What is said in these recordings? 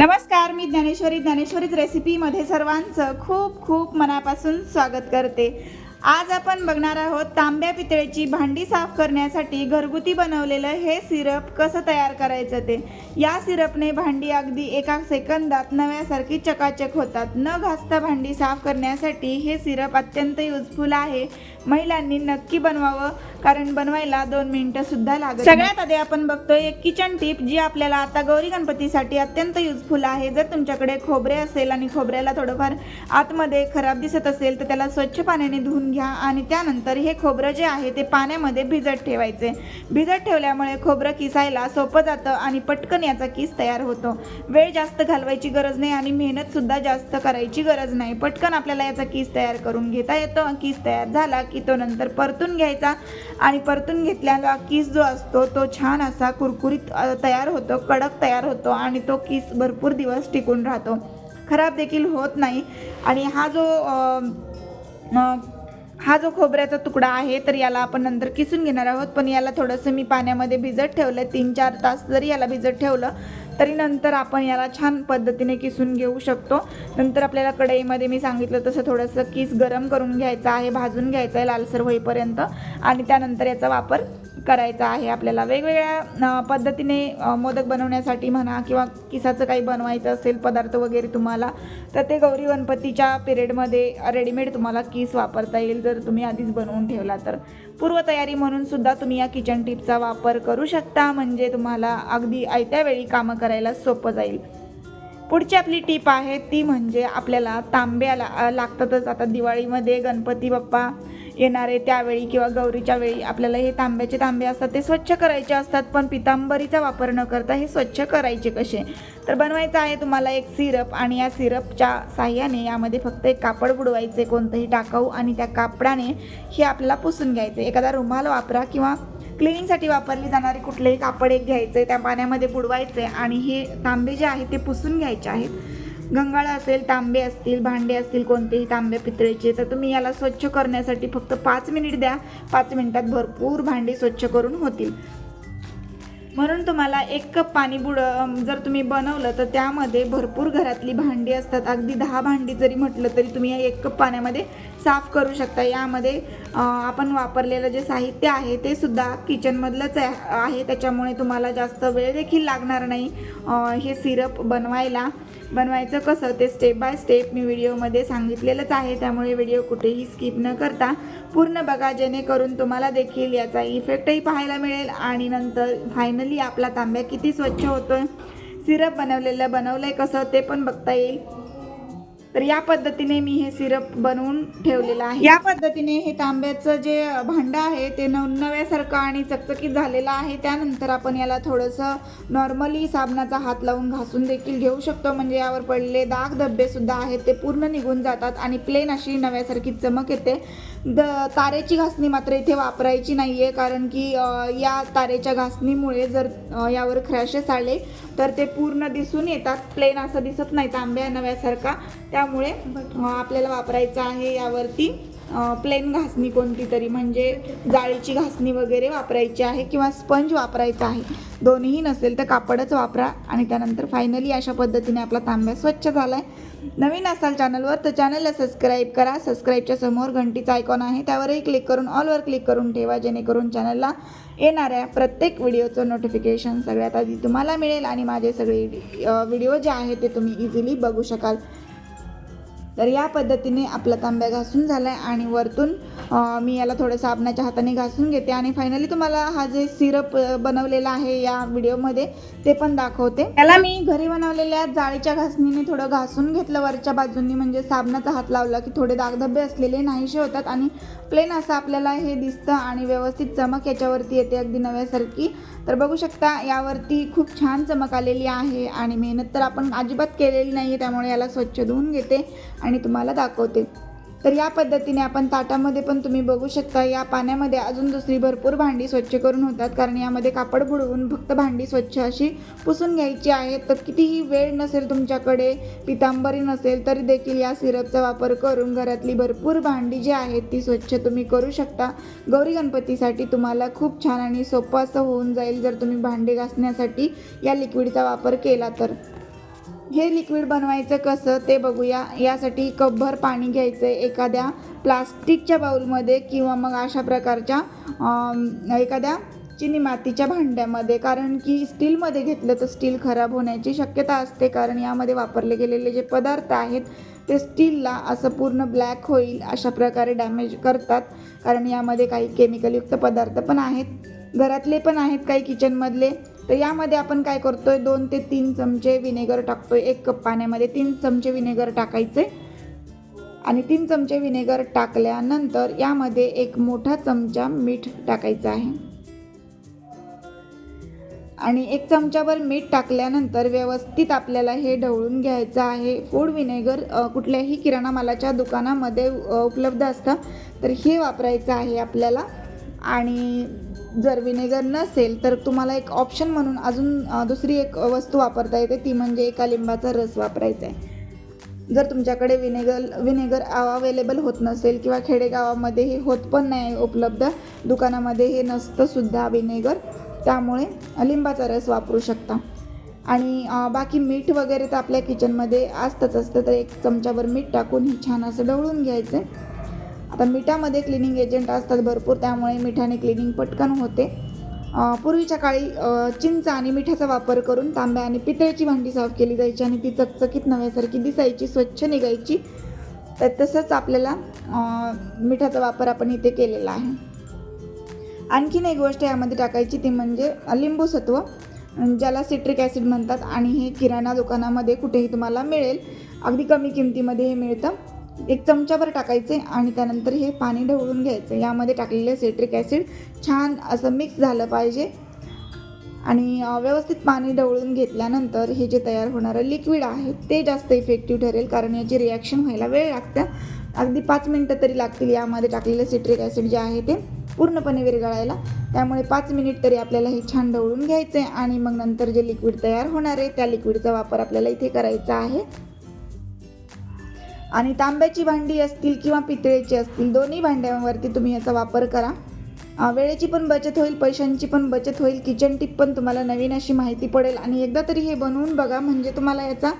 नमस्कार मी ज्ञानेश्वरी. ज्ञानेश्वरीच रेसिपीमध्ये सर्वांचं खूप खूप मनापासून स्वागत करते. आज आपण बघणार आहोत तांब्या पितळेची भांडी साफ करण्यासाठी घरगुती बनवलेलं हे सिरप कसं तयार करायचं ते. या सिरपने भांडी अगदी एका सेकंदात नव्यासारखी चकाचक होतात. न घासता भांडी साफ करण्यासाठी हे सिरप अत्यंत युजफुल आहे. महिलांनी नक्की बनवावं. कारण बनवायला दोन मिनिटं सुद्धा लागत सगळ्यात आधी आपण बघतोय एक किचन टिप जी आपल्याला आता गौरी गणपतीसाठी अत्यंत युजफुल आहे. जर तुमच्याकडे खोबरे असेल आणि खोबऱ्याला थोडंफार आतमध्ये खराब दिसत असेल तर त्याला स्वच्छ पाण्याने धुवून घ्या आणि त्यानंतर हे खोबरं जे आहे ते पाण्यामध्ये भिजत ठेवायचे. भिजत ठेवल्यामुळे खोबरं किसायला सोपं जातं आणि पटकन याचा किस तयार होतो. वेळ जास्त घालवायची गरज नाही आणि मेहनत सुद्धा जास्त करायची गरज नाही. पटकन आपल्याला याचा किस तयार करून घेता येतो. किस तयार झाला की तो नंतर परतून घ्यायचा. आणि परतून घेतलेला किस जो असतो तो छान असा कुरकुरीत तयार होतो कडक तयार होतो आणि तो किस भरपूर दिवस टिकून राहतो. खराब देखील होत नाही. आणि हा जो हा जो खोबऱ्याचा तुकडा आहे तर याला आपण नंतर किसून घेणार आहोत. पण याला थोडंसं मी पाण्यामध्ये भिजत ठेवलं तीन चार तास जरी याला भिजत ठेवलं तरी नंतर आपण याला छान पद्धतीने किसून घेऊ शकतो. नंतर आपल्याला कढईमध्ये मी सांगितलं तसं थोडंसं किस गरम करून घ्यायचं आहे भाजून घ्यायचं आहे लालसर होईपर्यंत. आणि त्यानंतर याचा वापर करायचा आहे. आपल्याला वेगवेगळ्या पद्धतीने मोदक बनवण्यासाठी म्हणा किंवा किसाचं काही बनवायचं असेल पदार्थ वगैरे तुम्हाला तर ते गौरी गणपतीच्या पिरियडमध्ये रेडीमेड तुम्हाला किस वापरता येईल. जर तुम्ही आधीच बनवून ठेवला तर. पूर्वतयारी म्हणून सुद्धा तुम्ही या किचन टिपचा वापर करू शकता. म्हणजे तुम्हाला अगदी आयत्या वेळी कामं करायला सोपं जाईल. पुढची आपली टीप आहे ती म्हणजे आपल्याला तांब्याला लागतातच. आता दिवाळीमध्ये गणपती बाप्पा येणारे त्यावेळी किंवा गौरीच्या वेळी. आपल्याला हे तांब्याचे तांबे असतात ते स्वच्छ करायचे असतात पण पितांबरीचा वापर न करता हे स्वच्छ करायचे कसे? तर बनवायचं आहे तुम्हाला एक सिरप आणि या सिरपच्या साह्याने यामध्ये फक्त एक कापड बुडवायचे कोणतंही टाकाऊ आणि त्या कापडाने हे आपल्याला पुसून घ्यायचे. एखादा रुमाल वापरा किंवा क्लिनिंगसाठी वापरली जाणारी कुठलेही कापड एक घ्यायचे त्या पाण्यामध्ये बुडवायचे आणि हे तांबे जे आहेत ते पुसून घ्यायचे आहेत. गंगाळ असेल तांबे असतील भांडे असतील कोणतेही तांबे पितळेचे तर तुम्ही याला स्वच्छ करण्यासाठी फक्त पाच मिनिट द्या. पाच मिनिटात भरपूर भांडी स्वच्छ करून होतील. म्हणून तुम्हाला एक कप पाणी बुड जर तुम्ही बनवलं तर त्यामध्ये भरपूर घरातली भांडी असतात. अगदी दहा भांडी जरी म्हटलं तरी तुम्ही या एक कप पाण्यामध्ये साफ करू शकता. यामध्ये आपण वापरलेलं जे साहित्य आहे ते सुद्धा किचनमधलंच आहे आहे. त्याच्यामुळे तुम्हाला जास्त वेळ देखील लागणार नाही हे सिरप बनवायला. बनवायचं कसं ते स्टेप बाय स्टेप मी व्हिडिओमध्ये सांगितलेलंच आहे. त्यामुळे व्हिडिओ कुठेही स्किप न करता पूर्ण बघा जेणेकरून तुम्हाला देखील याचा इफेक्टही पाहायला मिळेल. आणि नंतर फायनली आपला तांब्या किती स्वच्छ होतोय. सिरप बनवलेलं बनवलं आहे कसं ते पण बघता येईल. तर या पद्धतीने मी हे सिरप बनवून ठेवलेलं आहे. या पद्धतीने हे तांब्याचं जे भांडं आहे ते नवनव्यासारखं आणि चकचकीत झालेलं आहे. त्यानंतर आपण याला थोडंसं नॉर्मली साबणाचा हात लावून घासून देखील घेऊ शकतो. म्हणजे यावर पडलेले दाग धब्बे सुद्धा आहेत ते पूर्ण निघून जातात आणि प्लेन अशी नव्यासारखी चमक येते. द तारेची घासणी मात्र इथे वापरायची नाही आहे कारण की या तारेच्या घासणीमुळे जर यावर क्रॅशेस आले तर ते पूर्ण दिसून येतात. प्लेन असं दिसत नाही तांब्या नव्यासारखा. त्यामुळे आपल्याला वापरायचं आहे यावरती. प्लेन घासणी कोणती तरी म्हणजे जाळीची घासणी वगैरे वापरायची आहे किंवा स्पंज वापरायचा आहे. दोन्हीही नसेल तर कापडच वापरा आणि त्यानंतर फायनली अशा पद्धतीने आपला तांब्या स्वच्छ झाला आहे नवीन असाल चॅनलवर तर चॅनलला सबस्क्राईब करा. सबस्क्राईबच्या समोर घंटीचा आयकॉन आहे. त्यावरही क्लिक करून ऑलवर क्लिक करून ठेवा जेणेकरून चॅनलला येणाऱ्या प्रत्येक व्हिडिओचं नोटिफिकेशन सगळ्यात आधी तुम्हाला मिळेल आणि माझे सगळे व्हिडिओ जे आहेत ते तुम्ही इझिली बघू शकाल. तर या पद्धतीने आपला तांब्या घासून झाला आहे आणि वरतून मी याला थोडं साबणाच्या हाताने घासून घेते आणि फायनली तुम्हाला हा जे सिरप बनवलेला आहे या व्हिडिओमध्ये ते पण दाखवते. त्याला मी घरी बनवलेल्या जाळीच्या घासणीने थोडं घासून घेतलं वरच्या बाजूंनी म्हणजे साबणाचा हात लावला की थोडे दागधब्बे असलेले नाहीसे होतात आणि प्लेन असं आपल्याला हे दिसतं आणि व्यवस्थित चमक याच्यावरती येते अगदी नव्यासारखी. तर बघू शकता यावरती खूप छान चमक आलेली आहे आणि मेहनत तर आपण अजिबात केलेली नाही आहे त्यामुळे याला स्वच्छ धुवून घेते आणि तुम्हाला दाखवते. तर या पद्धतीने आपण ताटामध्ये पण तुम्ही बघू शकता या पाण्यामध्ये अजून दुसरी भरपूर भांडी स्वच्छ करून होतात कारण यामध्ये कापड बुडवून फक्त भांडी स्वच्छ अशी पुसून घ्यायची आहेत. तर कितीही वेळ नसेल तुमच्याकडे पितांबरी नसेल तरी देखील या सिरपचा वापर करून घरातली भरपूर भांडी जी आहेत ती स्वच्छ तुम्ही करू शकता. गौरी गणपतीसाठी तुम्हाला खूप छान आणि सोपं असं होऊन जाईल जर तुम्ही भांडी घासण्यासाठी या लिक्विडचा वापर केला तर. हे लिक्विड बनवायचं कसं ते बघूया. यासाठी कपभर पाणी घ्यायचं आहे एखाद्या प्लास्टिकच्या बाउलमध्ये किंवा मग अशा प्रकारच्या एखाद्या चिनी मातीच्या भांड्यामध्ये. कारण की स्टीलमध्ये घेतलं तर स्टील खराब होण्याची शक्यता असते. कारण यामध्ये वापरले गेलेले जे पदार्थ आहेत ते स्टीलला असं पूर्ण ब्लॅक होईल अशा प्रकारे डॅमेज करतात. कारण यामध्ये काही केमिकलयुक्त पदार्थ पण आहेत. घरातले पण आहेत काही किचनमधले तर यामध्ये आपण काय करतोय दोन ते तीन चमचे विनेगर टाकतोय. एक कप पाण्यामध्ये तीन चमचे विनेगर टाकायचे. आणि तीन चमचे विनेगर टाकल्यानंतर यामध्ये एक मोठा चमचा मीठ टाकायचं आहे. आणि एक चमचाभर मीठ टाकल्यानंतर व्यवस्थित आपल्याला हे ढवळून घ्यायचं आहे. फूड विनेगर कुठल्याही किराणा मालाच्या दुकानामध्ये उपलब्ध असतं तर हे वापरायचं आहे आपल्याला. आणि जर विनेगर नसेल तर तुम्हाला एक ऑप्शन म्हणून अजून दुसरी एक वस्तू वापरता येते ती म्हणजे एका लिंबाचा रस वापरायचा आहे. जर तुमच्याकडे विनेगर विनेगर अवेलेबल होत नसेल किंवा खेडेगावामध्ये हे होत पण नाही उपलब्ध दुकानामध्ये हे नसतंसुद्धा विनेगर त्यामुळे लिंबाचा रस वापरू शकता. आणि बाकी मीठ वगैरे तर आपल्या किचनमध्ये असतंच असतं तर एक चमचाभर मीठ टाकून हे छान असं ढवळून घ्यायचं आहे. आता मिठामध्ये क्लिनिंग एजंट असतात भरपूर त्यामुळे मिठाने क्लिनिंग पटकन होते. पूर्वीच्या काळी चिंच आणि मिठाचा वापर करून तांब्या आणि पितळेची भांडी साफ केली जायची आणि ती चकचकीत नव्यासारखी दिसायची स्वच्छ निघायची. तर तसंच आपल्याला मिठाचा वापर आपण इथे केलेला आहे. आणखीन एक गोष्ट यामध्ये टाकायची ती म्हणजे लिंबूसत्व ज्याला सिट्रिक ॲसिड म्हणतात आणि हे किराणा दुकानामध्ये कुठेही तुम्हाला मिळेल. अगदी कमी किमतीमध्ये हे मिळतं. एक चमचाभर टाकायचे आणि त्यानंतर हे पाणी ढवळून घ्यायचं. यामध्ये टाकलेले सिट्रिक ॲसिड छान असं मिक्स झालं पाहिजे. आणि व्यवस्थित पाणी ढवळून घेतल्यानंतर हे जे तयार होणारं लिक्विड आहे ते जास्त इफेक्टिव्ह ठरेल कारण याची रिॲक्शन व्हायला वेळ लागतं. अगदी पाच मिनटं तरी लागतील यामध्ये टाकलेलं सिट्रिक ॲसिड जे आहे ते पूर्णपणे विरघळायला. त्यामुळे पाच मिनिट तरी आपल्याला हे छान ढवळून घ्यायचं आहे आणि मग नंतर जे लिक्विड तयार होणार आहे त्या लिक्विडचा वापर आपल्याला इथे करायचा आहे. आणि तांब्याची भांडी असतील किंवा पितळेची असतील दोन्ही भांड्यांवरती तुम्ही याचा वापर करा. वेळेची पण बचत होईल पैशांची पण बचत होईल किचन टिप पण तुम्हाला नवीन अशी माहिती पडेल. आणि एकदा तरी हे बनवून बघा म्हणजे तुम्हाला याचा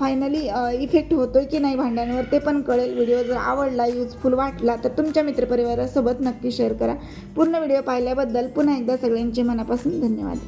फायनली इफेक्ट होतोय की नाही भांड्यांवर ते पण कळेल. व्हिडिओ जर आवडला युजफुल वाटला तर तुमच्या मित्रपरिवारासोबत नक्की शेअर करा. पूर्ण व्हिडिओ पाहिल्याबद्दल पुन्हा एकदा सगळ्यांचे मनापासून धन्यवाद.